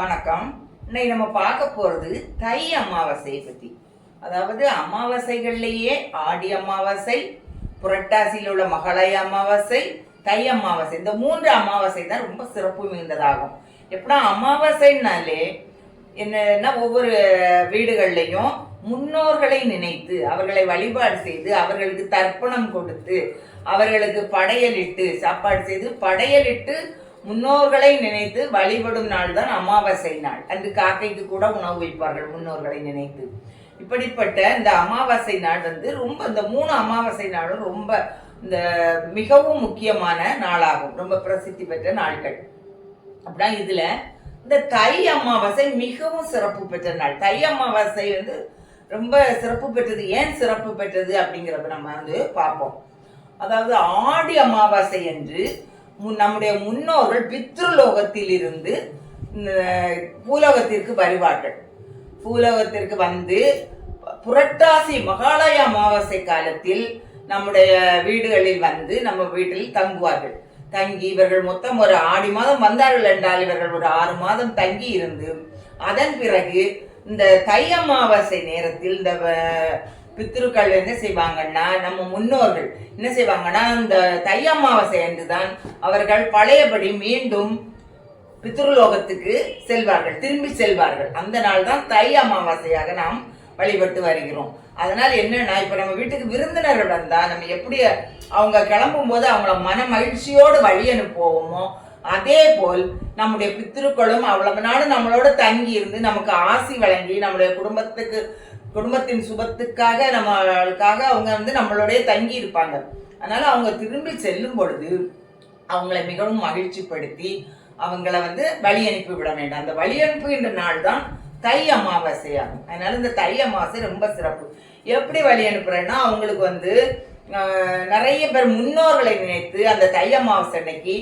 வணக்கம். இன்னைக்கு நம்ம பார்க்க போகிறது தை அமாவாசையை பற்றி அதாவது அமாவாசைகள்லேயே ஆடி அமாவாசை புரட்டாசியில் உள்ள மகளய அமாவாசை தை அமாவாசை. இந்த மூன்று அமாவாசை தான் ரொம்ப சிறப்பு மிகுந்ததாகும். எப்படின்னா அமாவாசைனாலே என்னன்னா ஒவ்வொரு வீடுகள்லையும் முன்னோர்களை நினைத்து அவர்களை வழிபாடு செய்து அவர்களுக்கு தர்ப்பணம் கொடுத்து அவர்களுக்கு படையலிட்டு சாப்பாடு செய்து படையலிட்டு முன்னோர்களை நினைத்து வழிபடும் நாள் தான் அமாவாசை நாள். அன்று காக்கைக்கு கூட உணவு வைப்பார்கள் முன்னோர்களை நினைத்து. இப்படிப்பட்ட இந்த அமாவாசை நாள் வந்து ரொம்ப இந்த மூணு அமாவாசை நாளும் ரொம்ப இந்த மிகவும் முக்கியமான நாளாகும். ரொம்ப பிரசித்தி பெற்ற நாட்கள் அப்படின்னா இதுல இந்த தை அமாவாசை மிகவும் சிறப்பு பெற்ற நாள். தை அமாவாசை வந்து ரொம்ப சிறப்பு பெற்றது. ஏன் சிறப்பு பெற்றது அப்படிங்கிறத நம்ம வந்து பார்ப்போம். அதாவது ஆடி அமாவாசை என்று நம்முடைய முன்னோர்கள் பித்ருலோகத்தில் இருந்து பூலோகத்திற்கு வருவார்கள். பூலோகத்திற்கு வந்து புரட்டாசி மகாலய அமாவாசை காலத்தில் நம்முடைய வீடுகளில் வந்து நம்ம வீட்டில் தங்குவார்கள். தங்கி இவர்கள் மொத்தம் ஒரு ஆடி மாதம் வந்தார்கள் என்றால் இவர்கள் ஒரு ஆறு மாதம் தங்கி இருந்து அதன் பிறகு இந்த தை அமாவாசை நேரத்தில் இந்த பித்திருக்கள் என்ன செய்வாங்கன்னா நம்ம முன்னோர்கள் என்ன செய்வாங்கன்னா இந்த தை அமாவாசை அன்றுதான் அவர்கள் பழையபடி மீண்டும் பித்ருலோகத்துக்கு செல்வார்கள் திரும்பி செல்வார்கள். அந்த நாள் தான் தை அமாவாசையாக நாம் வழிபட்டு வருகிறோம். அதனால் என்னன்னா இப்போ நம்ம வீட்டுக்கு விருந்தினர்கள் வந்தால் நம்ம எப்படி அவங்க கிளம்பும் போது அவங்கள மன மகிழ்ச்சியோடு வழி அனுப்புவோமோ அதே போல் நம்முடைய பித்திருக்களும் அவ்வளவு நாள் நம்மளோட தங்கி இருந்து நமக்கு ஆசி வழங்கி நம்முடைய குடும்பத்துக்கு குடும்பத்தின் சுபத்துக்காக நம்மளுக்காக அவங்க வந்து நம்மளோடய தங்கி இருப்பாங்க. அதனால அவங்க திரும்பி செல்லும் பொழுது அவங்களை மிகவும் மகிழ்ச்சிப்படுத்தி அவங்கள வந்து வழி அனுப்பி விட வேண்டாம். அந்த வழி அனுப்புகின்ற நாள் தான் தை அமாவாசை ஆகும். அதனால இந்த தை அமாவாசை ரொம்ப சிறப்பு. எப்படி வழி அனுப்புறேன்னா அவங்களுக்கு வந்து நிறைய பேர் முன்னோர்களை நினைத்து அந்த தை அமாவாசை அன்னைக்கு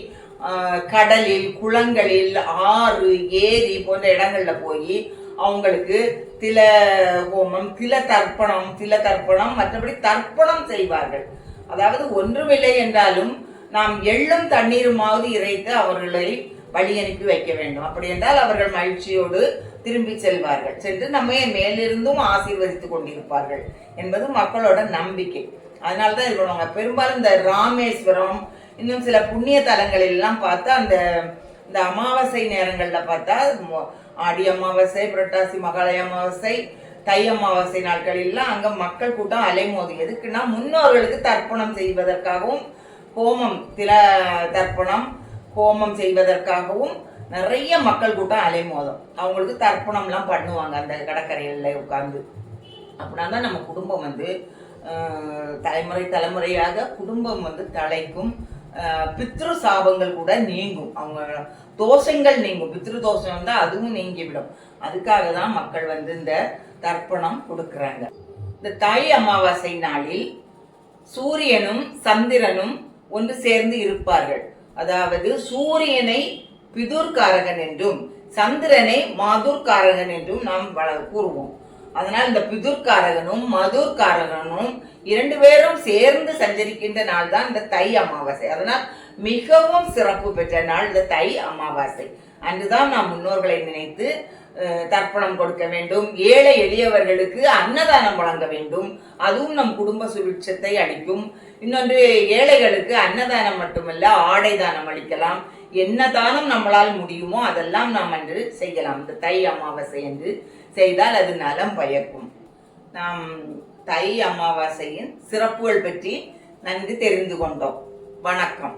கடலில் குளங்களில் ஆறு ஏரி போன்ற இடங்கள்ல போய் அவங்களுக்கு தில ஹோமம் தில தர்ப்பணம் தில தர்ப்பணம் மற்றபடி தர்ப்பணம் செய்வார்கள். அதாவது ஒன்றுமில்லை என்றாலும் நாம் எள்ளும் தண்ணீருமாவது இறைத்து அவர்களை வழி அனுப்பி வைக்க வேண்டும். அப்படி என்றால் அவர்கள் மகிழ்ச்சியோடு திரும்பி செல்வார்கள். சென்று நம்மை மேலிருந்தும் ஆசீர்வதித்து கொண்டிருப்பார்கள் என்பது மக்களோட நம்பிக்கை. அதனால தான் இருக்கணும். பெரும்பாலும் இந்த ராமேஸ்வரம் இன்னும் சில புண்ணிய தலங்களில் எல்லாம் அந்த இந்த அமாவாசை நேரங்களில் பார்த்தா ஆடி அமாவாசை புரட்டாசி மகாலய அமாவாசை தை அமாவாசை நாட்களில்லாம் அங்க மக்கள் கூட்டம் அலைமோது எதுக்குன்னா முன்னோர்களுக்கு தர்ப்பணம் செய்வதற்காகவும் ஹோமம் தில தர்ப்பணம் ஹோமம் செய்வதற்காகவும் நிறைய மக்கள் கூட்டம் அலைமோதும். அவங்களுக்கு தர்ப்பணம்லாம் பண்ணுவாங்க அந்த கடற்கரையில் உட்கார்ந்து. அப்படின்னா தான் நம்ம குடும்பம் வந்து தலைமுறை தலைமுறையாக குடும்பம் வந்து தலைக்கும் பித்ரு சாபங்கள் கூட நீங்கும். அவங்க தோஷங்கள் நீங்கும். பித்ரு தோஷம் வந்தால் அதுவும் நீங்கிவிடும். அதுக்காக தான் மக்கள் வந்து இந்த தர்ப்பணம் கொடுக்குறாங்க. இந்த தாய் அமாவாசை நாளில் சூரியனும் சந்திரனும் ஒன்று சேர்ந்து இருப்பார்கள். அதாவது சூரியனை பிதுர்காரகன் என்றும் சந்திரனை மாதுர்காரகன் என்றும் நாம் வள- கூறுவோம். அதனால் இந்த பிதுர்காரகனும் மதுர்காரகனும் இரண்டு பேரும் சேர்ந்து சஞ்சரிக்கின்ற நாள் தான் இந்த தை அமாவாசை. அதனால் மிகவும் சிறப்பு பெற்ற நாள் இந்த தை அமாவாசை. அன்றுதான் நாம் முன்னோர்களை நினைத்து தர்ப்பணம் கொடுக்க வேண்டும். ஏழை எளியவர்களுக்கு அன்னதானம் வழங்க வேண்டும். அதுவும் நம் குடும்ப சுபிட்சத்தை அளிக்கும். இன்னொன்று ஏழைகளுக்கு அன்னதானம் மட்டுமல்ல ஆடை தானம் அளிக்கலாம். என்ன தானம் நம்மளால் முடியுமோ அதெல்லாம் நாம் அன்று செய்யலாம். இந்த தை அமாவாசை என்று செய்தால் அது நலம் பயக்கும். நாம் தை அமாவாசையின் சிறப்புகள் பற்றி நன்கு தெரிந்து கொண்டோம். வணக்கம்.